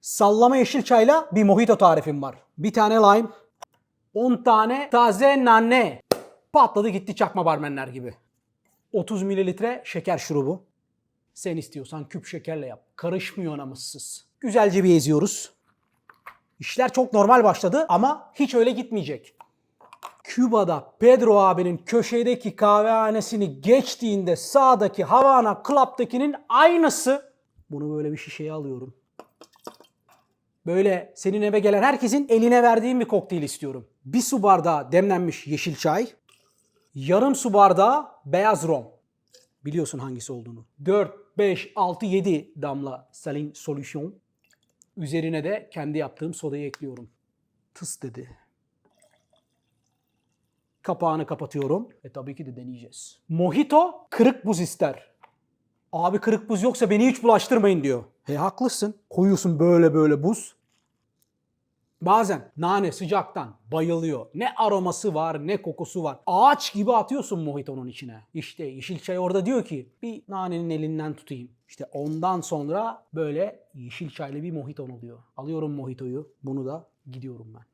Sallama yeşil çayla bir mojito tarifim var. Bir tane lime, 10 tane taze nane. Patladı gitti çakma barmenler gibi. 30 mililitre şeker şurubu. Sen istiyorsan küp şekerle yap. Karışmıyor namussuz. Güzelce bir eziyoruz. İşler çok normal başladı ama hiç öyle gitmeyecek. Küba'da Pedro abinin köşedeki kahvehanesini geçtiğinde sağdaki Havana Club'dakinin aynısı. Bunu böyle bir şişeye alıyorum. Böyle senin eve gelen herkesin eline verdiğin bir kokteyl istiyorum. Bir su bardağı demlenmiş yeşil çay. Yarım su bardağı beyaz rom. Biliyorsun hangisi olduğunu. 4, 5, 6, 7 damla salin solüsyon. Üzerine de kendi yaptığım sodayı ekliyorum. Tıs dedi. Kapağını kapatıyorum. E tabii ki de deneyeceğiz. Mojito kırık buz ister. Abi kırık buz yoksa beni hiç bulaştırmayın diyor. He haklısın. Koyuyorsun böyle böyle buz. Bazen nane sıcaktan bayılıyor. Ne aroması var ne kokusu var. Ağaç gibi atıyorsun mojitonun içine. İşte yeşil çay orada diyor ki bir nanenin elinden tutayım. İşte ondan sonra böyle yeşil çaylı bir mojiton oluyor. Alıyorum mojitoyu. Bunu da gidiyorum ben.